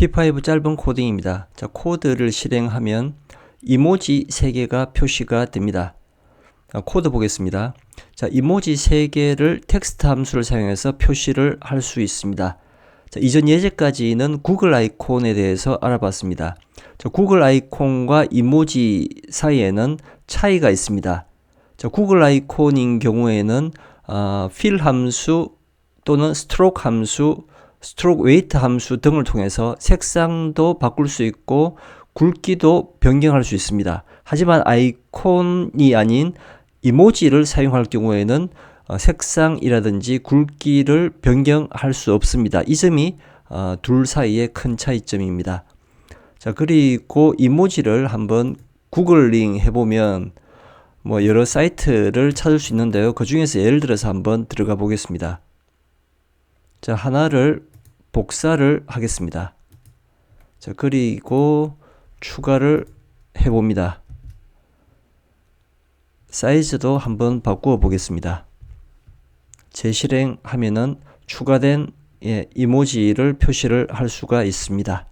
P5 짧은 코딩입니다. 자, 코드를 실행하면 이모지 3개가 표시가 됩니다. 아, 코드 보겠습니다. 자, 이모지 3개를 텍스트 함수를 사용해서 표시를 할 수 있습니다. 자, 이전 예제까지는 구글 아이콘에 대해서 알아봤습니다. 자, 구글 아이콘과 이모지 사이에는 차이가 있습니다. 자, 구글 아이콘인 경우에는 어, fill 함수 또는 stroke 함수, stroke weight 함수 등을 통해서 색상도 바꿀 수 있고 굵기도 변경할 수 있습니다. 하지만 아이콘이 아닌 이모지를 사용할 경우에는 어, 색상이라든지 굵기를 변경할 수 없습니다. 이 점이 어, 둘 사이의 큰 차이점입니다. 자, 그리고 이모지를 한번 구글링 해보면 뭐 여러 사이트를 찾을 수 있는데요. 그 중에서 예를 들어서 한번 들어가 보겠습니다. 자, 하나를 복사를 하겠습니다. 자, 그리고 추가를 해봅니다. 사이즈도 한번 바꾸어 보겠습니다. 재실행하면은 추가된 예, 이모지를 표시를 할 수가 있습니다.